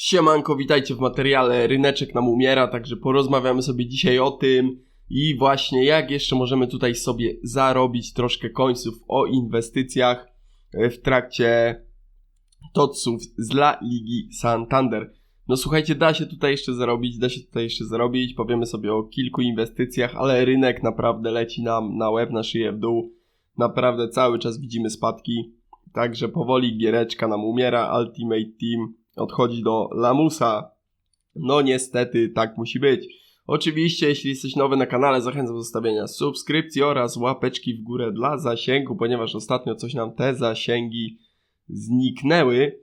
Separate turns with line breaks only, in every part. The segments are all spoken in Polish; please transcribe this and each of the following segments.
Siemanko, witajcie w materiale Ryneczek nam umiera, także porozmawiamy sobie dzisiaj o tym i właśnie jak jeszcze możemy tutaj sobie zarobić troszkę końców o inwestycjach e, w trakcie TOTSów z La Ligi Santander. No słuchajcie, da się tutaj jeszcze zarobić, da się tutaj jeszcze zarobić, powiemy sobie o kilku inwestycjach, ale rynek naprawdę leci nam na łeb, na szyję w dół. Naprawdę cały czas widzimy spadki, także powoli giereczka nam umiera, Ultimate Team odchodzi do Lamusa. No niestety tak musi być. Oczywiście, jeśli jesteś nowy na kanale, zachęcam do zostawienia subskrypcji oraz łapeczki w górę dla zasięgu, ponieważ ostatnio coś nam te zasięgi zniknęły.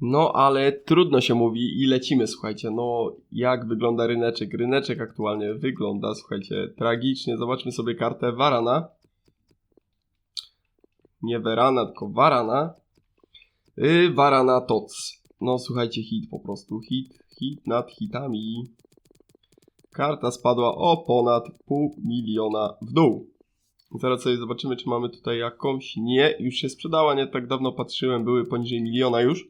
No ale trudno się mówi i lecimy, słuchajcie. No jak wygląda ryneczek? Ryneczek aktualnie wygląda, słuchajcie, tragicznie. Zobaczmy sobie kartę Varana. Nie Verana, tylko Varana. Yy, Varana Tots. No słuchajcie, hit po prostu. Hit, hit nad hitami. Karta spadła o ponad pół miliona w dół. Zaraz sobie zobaczymy, czy mamy tutaj jakąś. Nie, już się sprzedała, nie tak dawno patrzyłem, były poniżej miliona już.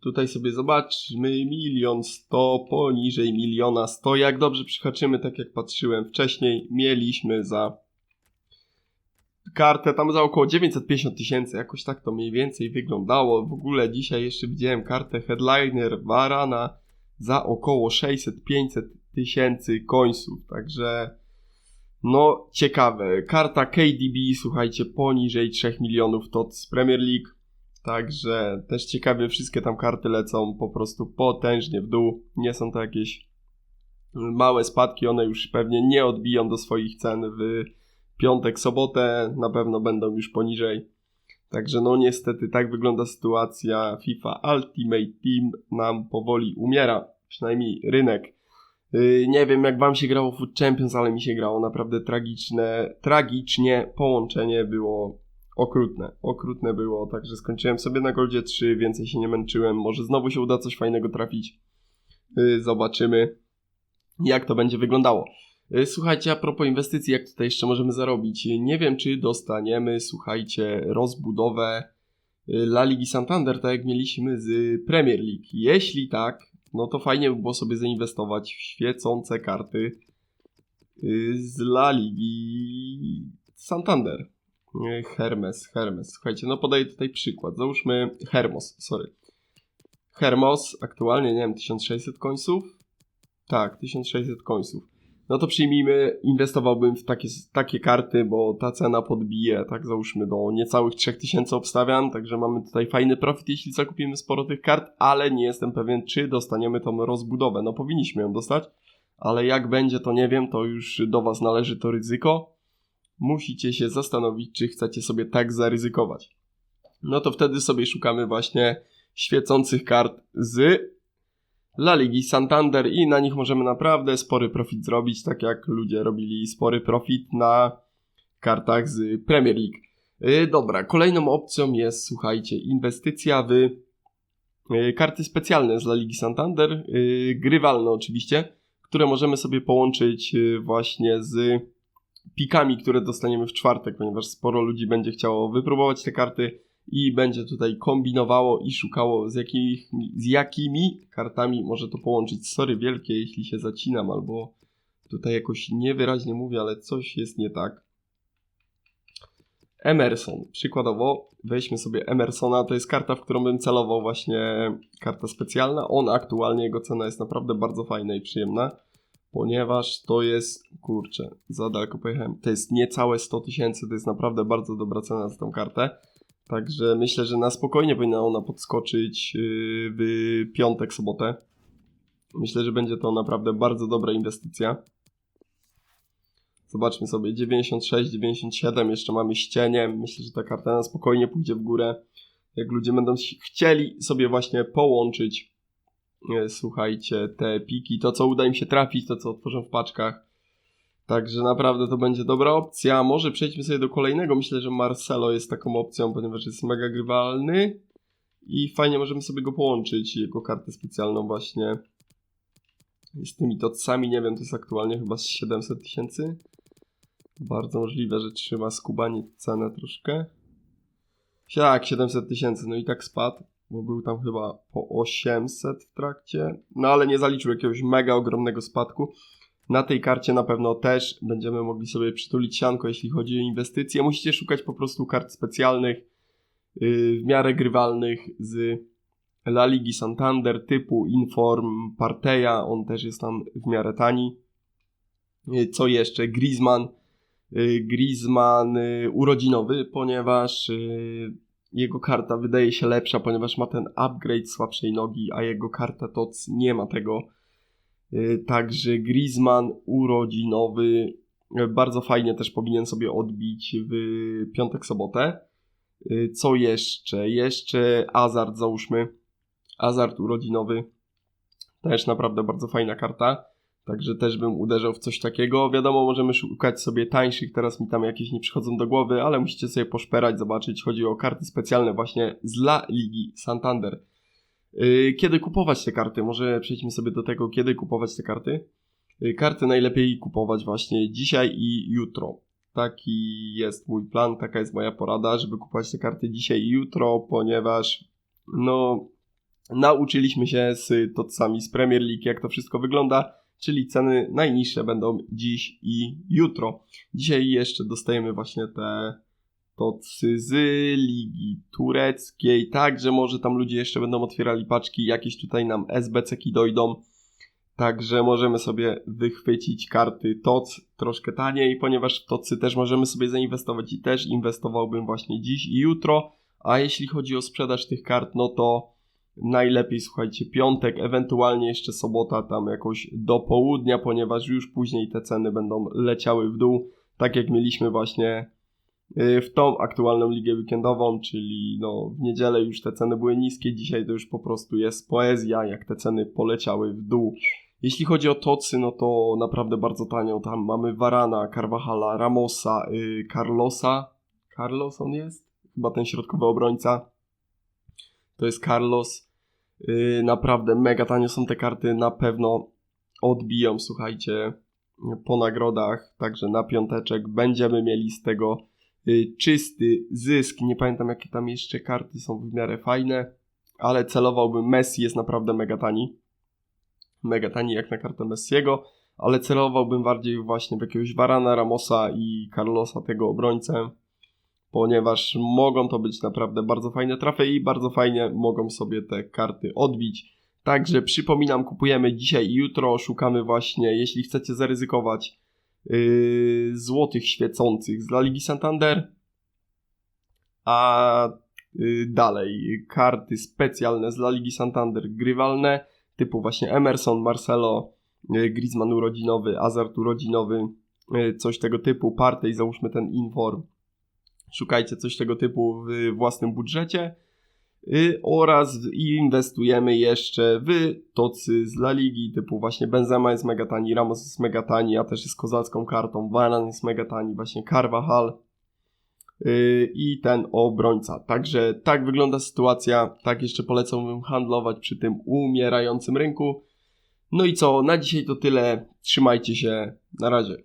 Tutaj sobie zobaczmy, milion sto, poniżej miliona sto. Jak dobrze przyhaczymy, tak jak patrzyłem wcześniej, mieliśmy za kartę tam za około 950 tysięcy, jakoś tak to mniej więcej wyglądało. W ogóle dzisiaj jeszcze widziałem kartę Headliner Varana za około 600-500 tysięcy końców, także no ciekawe. Karta KDB, słuchajcie, poniżej 3 milionów to z Premier League, także też ciekawie wszystkie tam karty lecą po prostu potężnie w dół. Nie są to jakieś małe spadki, one już pewnie nie odbiją do swoich cen w piątek, sobotę na pewno będą już poniżej. Także no niestety tak wygląda sytuacja. FIFA Ultimate Team nam powoli umiera, przynajmniej rynek. Yy, nie wiem jak wam się grało Food Champions, ale mi się grało naprawdę tragiczne, tragicznie. Połączenie było okrutne, okrutne było, także skończyłem sobie na Goldzie 3, więcej się nie męczyłem. Może znowu się uda coś fajnego trafić. Yy, zobaczymy jak to będzie wyglądało. Y, Słuchajcie, a propos inwestycji, jak tutaj jeszcze możemy zarobić? Nie wiem, czy dostaniemy, słuchajcie, rozbudowę y, La Ligi Santander, tak jak mieliśmy z Premier League. Jeśli tak, no to fajnie by było sobie zainwestować w świecące karty y, z La Ligi Santander. Hermes, Hermes. Słuchajcie, no podaję tutaj przykład. Załóżmy Hermos, sorry. Hermos, aktualnie, nie wiem, 1600 końców? Tak, 1600 końców no to przyjmijmy, inwestowałbym w takie, takie karty, bo ta cena podbije, tak załóżmy do niecałych 3000 obstawiam, także mamy tutaj fajny profit, jeśli zakupimy sporo tych kart, ale nie jestem pewien, czy dostaniemy tą rozbudowę. No powinniśmy ją dostać, ale jak będzie, to nie wiem, to już do Was należy to ryzyko. Musicie się zastanowić, czy chcecie sobie tak zaryzykować. No to wtedy sobie szukamy właśnie świecących kart z La Ligi Santander i na nich możemy naprawdę spory profit zrobić, tak jak ludzie robili spory profit na kartach z Premier League. Yy, dobra, kolejną opcją jest, słuchajcie, inwestycja w yy, karty specjalne z La Ligi Santander, yy, grywalne oczywiście, które możemy sobie połączyć właśnie z pikami, które dostaniemy w czwartek, ponieważ sporo ludzi będzie chciało wypróbować te karty i będzie tutaj kombinowało i szukało z, jakich, z jakimi kartami może to połączyć. Sorry wielkie, jeśli się zacinam albo tutaj jakoś niewyraźnie mówię, ale coś jest nie tak. Emerson, przykładowo weźmy sobie Emersona, to jest karta, w którą bym celował właśnie karta specjalna. On aktualnie, jego cena jest naprawdę bardzo fajna i przyjemna, ponieważ to jest, kurczę, za daleko pojechałem, to jest niecałe 100 tysięcy, to jest naprawdę bardzo dobra cena za tą kartę. Także myślę, że na spokojnie powinna ona podskoczyć yy, w piątek, sobotę. Myślę, że będzie to naprawdę bardzo dobra inwestycja. Zobaczmy sobie 96, 97, jeszcze mamy ścienie. Myślę, że ta karta na spokojnie pójdzie w górę. Jak ludzie będą chcieli sobie właśnie połączyć, yy, słuchajcie, te piki, to co uda im się trafić, to co otworzą w paczkach, Także naprawdę to będzie dobra opcja. Może przejdźmy sobie do kolejnego. Myślę, że Marcelo jest taką opcją, ponieważ jest mega grywalny i fajnie możemy sobie go połączyć, jego kartę specjalną właśnie z tymi tocami. Nie wiem, to jest aktualnie chyba z 700 tysięcy. Bardzo możliwe, że trzyma skubanie cenę troszkę. Tak, 700 tysięcy, no i tak spadł. bo był tam chyba po 800 w trakcie, no ale nie zaliczył jakiegoś mega ogromnego spadku. Na tej karcie na pewno też będziemy mogli sobie przytulić sianko, jeśli chodzi o inwestycje. Musicie szukać po prostu kart specjalnych, yy, w miarę grywalnych z La Ligi Santander typu Inform Parteja, on też jest tam w miarę tani. Yy, Co jeszcze? Griezmann. Yy, Griezmann urodzinowy, ponieważ jego karta wydaje się lepsza, ponieważ ma ten upgrade słabszej nogi, a jego karta TOC nie ma tego. Yy, Także Griezmann urodzinowy yy, bardzo fajnie też powinien sobie odbić w piątek, sobotę. Yy, Co jeszcze? Jeszcze Azard załóżmy. Azard urodzinowy. Też naprawdę bardzo fajna karta. Także też bym uderzał w coś takiego. Wiadomo, możemy szukać sobie tańszych, teraz mi tam jakieś nie przychodzą do głowy, ale musicie sobie poszperać, zobaczyć. Chodzi o karty specjalne właśnie z La Ligi Santander. Yy, Kiedy kupować te karty? Może przejdźmy sobie do tego, kiedy kupować te karty. Yy, Karty najlepiej kupować właśnie dzisiaj i jutro. Taki jest mój plan, taka jest moja porada, żeby kupować te karty dzisiaj i jutro, ponieważ no nauczyliśmy się z tocami z Premier League, jak to wszystko wygląda, czyli ceny najniższe będą dziś i jutro. Dzisiaj jeszcze dostajemy właśnie te tocy z Ligi Tureckiej, także może tam ludzie jeszcze będą otwierali paczki, jakieś tutaj nam SBC-ki dojdą, także możemy sobie wychwycić karty TOC troszkę taniej, ponieważ w TOCy też możemy sobie zainwestować i też inwestowałbym właśnie dziś i jutro, a jeśli chodzi o sprzedaż tych kart, no to najlepiej słuchajcie piątek, ewentualnie jeszcze sobota tam jakoś do południa, ponieważ już później te ceny będą leciały w dół, tak jak mieliśmy właśnie w tą aktualną ligę weekendową, czyli no w niedzielę już te ceny były niskie, dzisiaj to już po prostu jest poezja, jak te ceny poleciały w dół. Jeśli chodzi o tocy, no to naprawdę bardzo tanio, tam mamy Varana, Carvajala, Ramosa, y, Carlosa, Carlos on jest? Chyba ten środkowy obrońca, to jest Carlos. Yy, naprawdę mega tanio są te karty, na pewno odbiją, słuchajcie, po nagrodach, także na piąteczek będziemy mieli z tego yy, czysty zysk. Nie pamiętam jakie tam jeszcze karty są w miarę fajne, ale celowałbym Messi jest naprawdę mega tani. Mega tani jak na kartę Messiego, ale celowałbym bardziej właśnie w jakiegoś Varana, Ramosa i Carlosa, tego obrońcę ponieważ mogą to być naprawdę bardzo fajne trafy i bardzo fajnie mogą sobie te karty odbić. Także przypominam, kupujemy dzisiaj i jutro, szukamy właśnie, jeśli chcecie zaryzykować, złotych świecących z La Ligi Santander, a yy, dalej karty specjalne z La Ligi Santander grywalne, typu właśnie Emerson, Marcelo, yy, Griezmann urodzinowy, Azart urodzinowy, coś tego typu, Partey, załóżmy ten Inform, szukajcie coś tego typu w własnym budżecie. y, oraz inwestujemy jeszcze w tocy z La Ligi, typu właśnie Benzema jest mega tani, Ramos jest mega tani, a też jest kozacką kartą, Varane jest mega tani, właśnie Carvajal y, i ten obrońca. Także tak wygląda sytuacja, tak jeszcze polecałbym handlować przy tym umierającym rynku. No i co, na dzisiaj to tyle, trzymajcie się, na razie.